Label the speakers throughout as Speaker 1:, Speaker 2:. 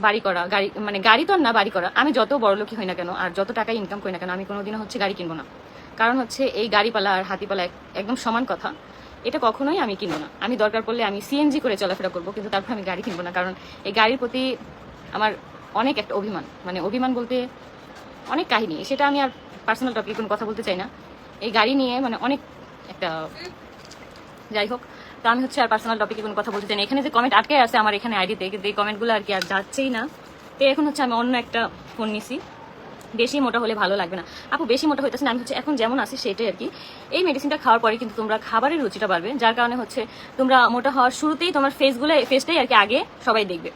Speaker 1: বাড়ি করা, গাড়ি মানে গাড়ি তো না, বাড়ি করা। আমি যত বড় লোকই হই না কেন, আর যত টাকা ইনকাম করি না কেন, আমি কোনোদিনও হচ্ছে গাড়ি কিনবো না। কারণ হচ্ছে এই গাড়িপালা আর হাতিপালা এক- একদম সমান কথা। এটা কখনোই আমি কিনবো না। আমি দরকার পড়লে আমি সিএনজি করে চলাফেরা করব, কিন্তু তারপর আমি গাড়ি কিনবো না। কারণ এই গাড়ির প্রতি আমার অনেক একটা অভিমান। মানে অভিমান বলতে অনেক কাহিনী। সেটা আমি আর পার্সোনাল টপিকে কোনো কথা বলতে চাই না। এই গাড়ি নিয়ে মানে অনেক একটা যাই হোক তো আমি হচ্ছে আর পার্সোনাল টপিকে কোনো কথা বলতে চাই এখানে যে কমেন্ট আটকে আছে আমার এখানে আইডি দেখে যে কমেন্টগুলো আর কি আর যাচ্ছেই না। তো এখন হচ্ছে আমি অন্য একটা ফোন নিছি। বেশি মোটা হলে ভালো লাগবে না। আপু, বেশি মোটা হইতেছে না, আমি হচ্ছে এখন যেমন আছি সেটাই আর কি। এই মেডিসিনটা খাওয়ার পরে কিন্তু তোমরা খাবারের রুচিটা বাড়বে, যার কারণে হচ্ছে তোমরা মোটা হওয়ার শুরুতেই তোমার ফেসগুলো ফেসটাই আর কি আগে সবাই দেখবে।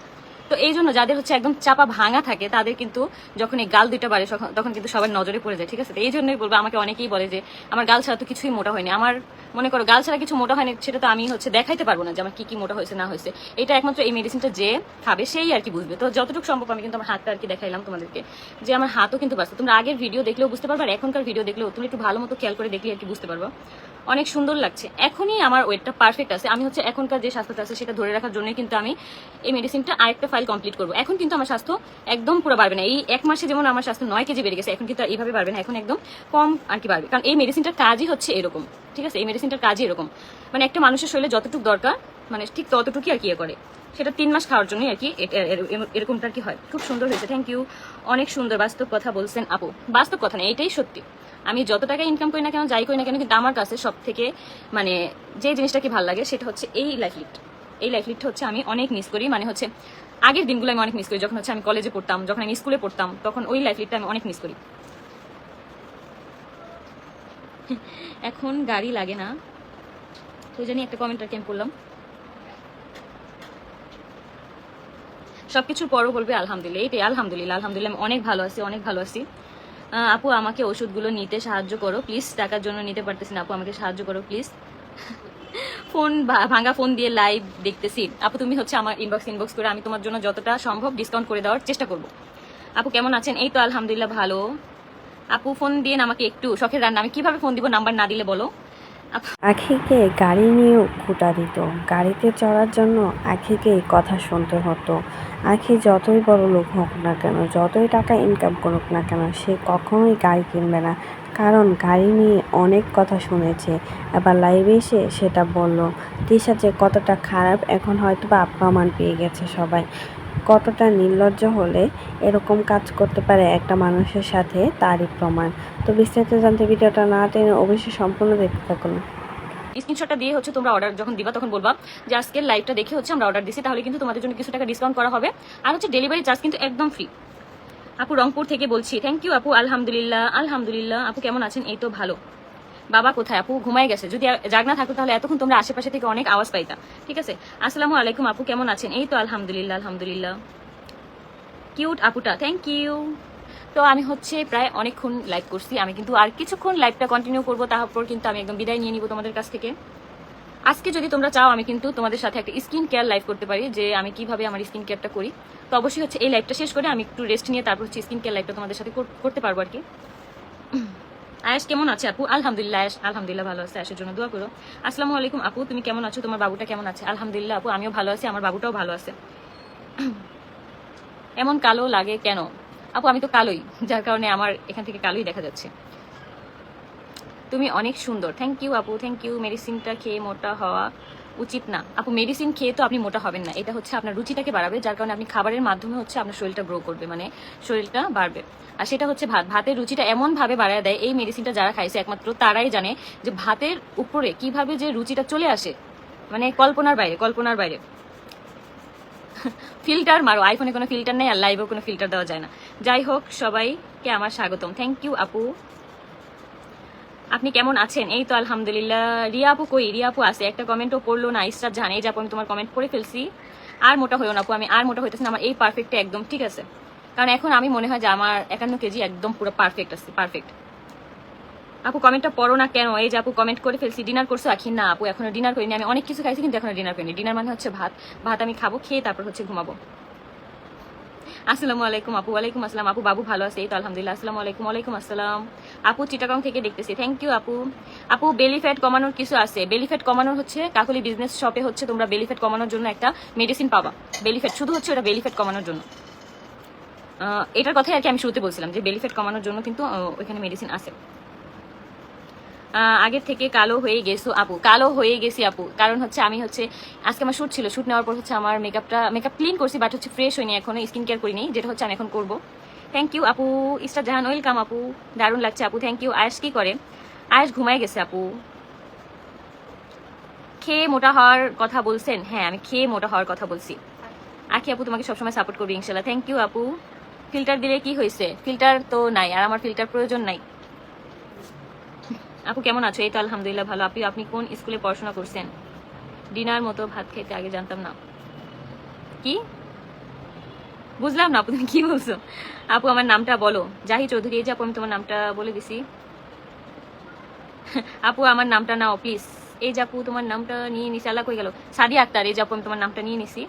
Speaker 1: তো এই জন্য যাদের হচ্ছে একদম চাপা ভাঙা থাকে, তাদের কিন্তু যখন এই গাল দুইটা বাড়ে তখন- কিন্তু সবার নজরে পড়ে যায়, ঠিক আছে? এই জন্যই বলব, আমাকে অনেকেই বলে যে, আমার গাল ছাড়া তো কিছুই মোটা হয়নি। আমার, মনে করো, গাল ছাড়া কিছু মোটা হয়নি, সেটা তো আমি হচ্ছে দেখাইতে পারব না যে আমার কি কি মোটা হয়েছে, না হয়েছে। এটা একমাত্র এই মেডিসিনটা যে খাবে, সেই আর কি বুঝবে। তো যতটুকু সম্ভব আমি কিন্তু আমার হাতটা আর কি দেখাইলাম তোমাদেরকে, যে আমার হাতও কিন্তু বাঁচছে তোমরা আগের ভিডিও দেখলেও বুঝতে পারবে, আর এখনকার ভিডিও দেখলেও তুমি একটু ভালো মতো খেয়াল করে দেখলে আর কি বুঝতে পারব। অনেক সুন্দর লাগছে। এখনই আমার ওয়েটটা পারফেক্ট আছে। আমি হচ্ছে এখনকার যে স্বাস্থ্যটা আছে, সেটা ধরে রাখার জন্যই কিন্তু আমি এই মেডিসিনটা আরেকটা ফাইল কমপ্লিট করব। এখন কিন্তু আমার স্বাস্থ্য একদম পুরো বাড়বে না। এই এক মাসে যেমন আমার স্বাস্থ্য নয় কেজি বেড়ে গেছে, এখন কিন্তু এইভাবে বাড়বে না। এখন একদম কম আর কি বাড়বে। কারণ এই মেডিসিনটার কাজই হচ্ছে এরকম, ঠিক আছে? এই মেডিসিনটার কাজই এরকম। মানে একটা মানুষের শরীরে যতটুকু দরকার মানে ঠিক ততটুকুই আর কি ইয়ে করে। সেটা তিন মাস খাওয়ার জন্যই আর কি এরকমটা কি হয়। খুব সুন্দর হয়েছে। থ্যাংক ইউ অনেক সুন্দর বাস্তব কথা বলছেন আপু। বাস্তব কথা না, এটাই সত্যি। আমি যত টাকা ইনকাম করি না কেন, যাই করি না কেন, কিন্তু আমার কাছে সব থেকে মানে যে জিনিসটা কি ভালো লাগে, সেটা হচ্ছে এই লাইফ এই লাইফ লিটটা হচ্ছে আমি অনেক মিস করি। মানে হচ্ছে, আগের দিনগুলো আমি অনেক মিস করি। যখন হচ্ছে আমি কলেজে পড়তাম, যখন আমি স্কুলে পড়তাম, তখন ওই লাইফ লিটটা আমি অনেক মিস করি। এখন গাড়ি লাগে না। তো জানি একটা কমেন্ট আর কি আমি করলাম। সবকিছুর পরও বলবে, আলহামদুলিল্লাহ। এইটাই আলহামদুলিল্লাহ আলহামদুলিল্লাহ, আমি অনেক ভালো আছি, অনেক ভালো আছি। আপু, আমাকে ওষুধগুলো নিতে সাহায্য করো প্লিজ টাকার জন্য নিতে পারতেছি না, আপু, আমাকে সাহায্য করো প্লিজ ফোন ভাঙা ফোন দিয়ে লাইভ দেখতেছি। আপু, তুমি হচ্ছে আমার ইনবক্স ইনবক্স করে আমি তোমার জন্য যতটা সম্ভব ডিসকাউন্ট করে দেওয়ার চেষ্টা করব। আপু, কেমন আছেন? এই তো আলহামদুলিল্লাহ ভালো। আপু, ফোন দিয়ে আমাকে একটু শখের রান্না, আমি কীভাবে ফোন দিব নাম্বার না দিলে বলো?
Speaker 2: আখিকে গাড়ি নিয়েও খুঁটা দিত। গাড়িতে চড়ার জন্য আখিকে কথা শুনতে হতো। আখি যতই বড় লোক হোক না কেন, যতই টাকা ইনকাম করুক না কেন, সে কখনোই গাড়ি কিনবে না। কারণ গাড়ি নিয়ে অনেক কথা শুনেছে। আবার লাইভে এসে সেটা বলল, তিশা যে কতটা খারাপ, এখন হয়তো বা প্রমাণ পেয়ে গেছে সবাই। কতটা নির্লজ্জ হলে এরকম কাজ করতে পারে একটা মানুষের সাথে, তারই প্রমাণ। তো বিস্তারিত জানতে ভিডিওটা না টেনে অবশ্যই সম্পূর্ণ দেখতে থাকুন।
Speaker 1: স্ক্রিনশটটা দিয়ে হচ্ছে তোমরা অর্ডার যখন দিবা তখন বলবা, যে আজকের লাইভটা দেখে হচ্ছে আমরা অর্ডার দিছি, তাহলে কিন্তু তোমাদের জন্য কিছু টাকা ডিসকাউন্ট করা হবে। আর হচ্ছে ডেলিভারি চার্জ কিন্তু একদম ফ্রি আপু রংপুর থেকে বলছি থ্যাংক ইউ আপু, আলহামদুলিল্লাহ আলহামদুলিল্লাহ। আপু কেমন আছেন? এই তো ভালো। বাবা কোথায়? আপু ঘুমাই গেছে। যদি জাগনা থাকতো তাহলে এতক্ষণ তোমরা আশেপাশে থেকে অনেক আওয়াজ পাইতা। ঠিক আছে? আসসালামু আলাইকুম আপু, কেমন আছেন? এই তো আলহামদুলিল্লাহ আলহামদুলিল্লাহ। কিউট আপুটা থ্যাংক ইউ তো আমি হচ্ছে প্রায় অনেকক্ষণ লাইভ করছি। আমি কিন্তু আর কিছুক্ষণ লাইভটা কন্টিনিউ করব তারপর কিন্তু আমি একদম বিদায় নিয়ে নিব তোমাদের কাছ থেকে। আজকে যদি তোমরা চাও, আমি কিন্তু তোমাদের সাথে একটা স্কিন কেয়ার লাইভ করতে পারি, যে আমি কীভাবে আমার স্কিন কেয়ারটা করি। তো অবশ্যই হচ্ছে এই লাইভটা শেষ করে আমি একটু রেস্ট নিয়ে তারপর হচ্ছে স্কিন কেয়ার লাইভটা তোমাদের সাথে কর- করতে পারব আর কি আয়াস কেমন আছে আপু? আলহামদুলিল্লাহ আয়াস আলহামদুলিল্লাহ ভালো আছে আয়াসের জন্য দোয়া করো। আসসালামু আলাইকুম আপু, তুমি কেমন আছো? তোমার বাবুটা কেমন আছে? আলহামদুলিল্লাহ আপু, আমিও ভালো আছি, আমার বাবুটাও ভালো আছে। এমন কালো লাগে কেন? আপু, আমি তো কালোই, যার কারণে আমার এখান থেকে কালোই দেখা যাচ্ছে। তুমি অনেক সুন্দর। থ্যাংক ইউ আপু। থ্যাংক ইউ মেডিসিনটা খেয়ে মোটা হওয়া উচিত না। আপু মেডিসিন খেয়ে তো আপনি মোটা হবেন না। এটা হচ্ছে আপনার রুচিটাকে বাড়াবে, যার কারণে আপনি খাবারের মাধ্যমে হচ্ছে আপনার শরীরটা গ্রো করবে মানে শরীরটা বাড়বে। আর সেটা হচ্ছে ভাত। ভাতের রুচিটা এমন ভাবে বাড়ায় দেয়, এই মেডিসিনটা যারা খাইছে, একমাত্র তারাই জানে যে ভাতের উপরে কীভাবে যে রুচিটা চলে আসে মানে কল্পনার বাইরে কল্পনার বাইরে। ফিল্টার মারো। আইফোনে কোনো ফিল্টার নেই, আর লাইভেও কোনো ফিল্টার দেওয়া যায় না। যাই হোক, সবাইকে আমার স্বাগতম। থ্যাংক ইউ আপু। আপনি কেমন আছেন? এই তো আলহামদুলিল্লাহ। রিয়া আপু কই? রিয়া আপু আছে। একটা কমেন্টও করল না। ইসরাত এই যে আপু আমি তোমার কমেন্ট করে ফেলছি। আর মোটা হইও না আপু, আমি আর মোটা হইতেছি না। আমার এই পারফেক্টটা একদম ঠিক আছে। কারণ এখন আমি মনে হয় যে আমার একান্ন কেজি একদম পুরো পারফেক্ট আছে পারফেক্ট আপু কমেন্টটা পড়ো না কেন? এই যে আপু কমেন্ট করে ফেলছি ডিনার করছ? আখি না আপু, এখনও ডিনার করিনি। আমি অনেক কিছু খাইছি, কিন্তু এখনও ডিনার করিনি। ডিনার মানে হচ্ছে ভাত। ভাত আমি খাব, খেয়ে তারপর হচ্ছে ঘুমাবো। আসসালামু আলাইকুম আপু, ওয়ালাইকুম আসসালাম। আপু, বাবু ভালো আছে? তো আলহামদুলিল্লাহ, আসসালামু আলাইকুম, ওয়ালাইকুম আসসালাম। আপু চিটাগাং থেকে দেখতেছি। থ্যাংক ইউ আপু। আপু বেলি ফ্যাট কমানোর কিছু আছে? বেলি ফ্যাট কমানোর হচ্ছে কাকলি বিজনেস শপে হচ্ছে তোমরা বেলি ফ্যাট কমানোর জন্য একটা মেডিসিন পাবা। বেলি ফ্যাট শুধু হচ্ছে ওটা বেলি ফ্যাট কমানোর জন্য। এটার কথাই আর কি আমি শুরুতে বলছিলাম যে বেলি ফ্যাট কমানোর জন্য কিন্তু ওইখানে মেডিসিন আছে। আগের থেকে কালো হয়ে গেছো, আপু। কালো হয়ে গেছি, আপু। কারণ হচ্ছে আমি হচ্ছে, আজকে আমার শ্যুট ছিল। শ্যুট নেওয়ার পর হচ্ছে আমার মেকআপটা মেকআপ ক্লিন করছি বাট হচ্ছে ফ্রেশ হয়নি এখনও স্কিন কেয়ার করিনি, যেটা হচ্ছে আমি এখন করব। থ্যাংক ইউ আপু। ইস্টার জাহান ওয়েলকাম আপু। দারুণ লাগছে, আপু। থ্যাংক ইউ আয়েশ কি করে? আয়েশ ঘুমায় গেছে, আপু। খেয়ে মোটা হওয়ার কথা বলছেন? হ্যাঁ আমি খেয়ে মোটা হওয়ার কথা বলছি। আখি, আপু, তোমাকে সবসময় সাপোর্ট করবি, ইনশাল্লাহ। থ্যাংক ইউ আপু। ফিল্টার দিলে কি হয়েছে? ফিল্টার তো নাই, আর আমার ফিল্টার প্রয়োজন নাই। আপু, কেমন আছো? এই তো আলহামদুলিল্লাহ ভালো। আপনি আপনি কোন স্কুলে পড়াশোনা করছেন? ডিনার মতো ভাত খেতে আগে জানতাম না। কি? বুঝলাম না আপু, তুমি কি বলছো? আপু, আমার নামটা বলো। জাহি চৌধুরী, এই যে আপু, আমি তোমার নামটা বলে দিছি। আপু, আমার নামটা নাও প্লিজ এই যে আপু, তোমার নামটা নিয়ে নিছি, আল্লাহ কই গেল? সাদি আক্তার, এই যে আপু, আমি তোমার নামটা নিয়ে নিছি।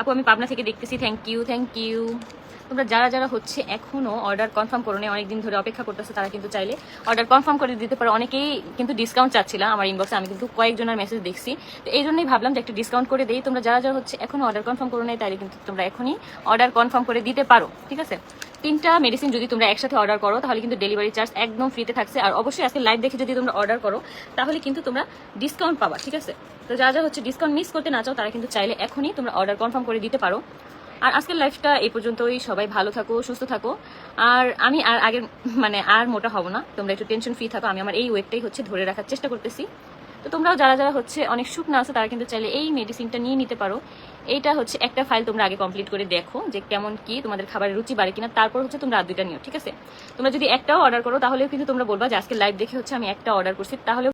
Speaker 1: আপু, আমি পাবনা থেকে দেখতেছি। থ্যাংক ইউ থ্যাংক ইউ তোমরা যারা যারা হচ্ছে এখনও অর্ডার কনফার্ম করো নেই, অনেকদিন ধরে অপেক্ষা করতেছে, তারা কিন্তু চাইলে অর্ডার কনফার্ম করে দিতে পারো। অনেকেই কিন্তু ডিসকাউন্ট চাচ্ছিলাম আমার ইনবক্সে আমি কিন্তু কয়েকজনের মেসেজ দেখছি। তো এই জন্যই ভাবলাম যে একটা ডিসকাউন্ট করে দিই। তোমরা যারা যারা হচ্ছে এখনও অর্ডার কনফার্ম করো নেই তাহলে কিন্তু তোমরা এখনই অর্ডার কনফার্ম করে দিতে পারো। ঠিক আছে? তিনটা মেডিসিন যদি তোমরা একসাথে অর্ডার করো, তাহলে কিন্তু ডেলিভারি চার্জ একদম ফ্রিতে থাকছে। আর অবশ্যই আজকে লাইভ দেখে যদি তোমরা অর্ডার করো, তাহলে কিন্তু তোমরা ডিসকাউন্ট পাবা, ঠিক আছে? তো যারা যারা হচ্ছে ডিসকাউন্ট মিস করতে না চাও, তারা কিন্তু চাইলে এখনই তোমরা অর্ডার কনফার্ম করে দিতে পারো। আর আজকের লাইফটা এই পর্যন্তই। সবাই ভালো থাকো, সুস্থ থাকো। আর আমি আর আগের মানে আর মোটা হব না। তোমরা একটু টেনশন ফ্রি থাকো। আমি আমার এই ওয়েটটাই হচ্ছে ধরে রাখার চেষ্টা করতেছি। তো তোমরাও যারা যারা হচ্ছে অনেক শুকনো আছে, তারা কিন্তু চাইলে এই মেডিসিনটা নিয়ে নিতে পারো। এইটা হচ্ছে একটা ফাইল তোমরা আগে কমপ্লিট করে দেখো যে কেমন কি, তোমাদের খাবারের রুচি বাড়ে কিনা। তারপর হচ্ছে তোমরা আর দুইটা নিও, ঠিক আছে? তোমরা যদি একটাও অর্ডার করো, তাহলেও কিন্তু তোমরা বলবা যে আজকে লাইভ দেখে হচ্ছে আমি একটা অর্ডার করছি, তাহলেও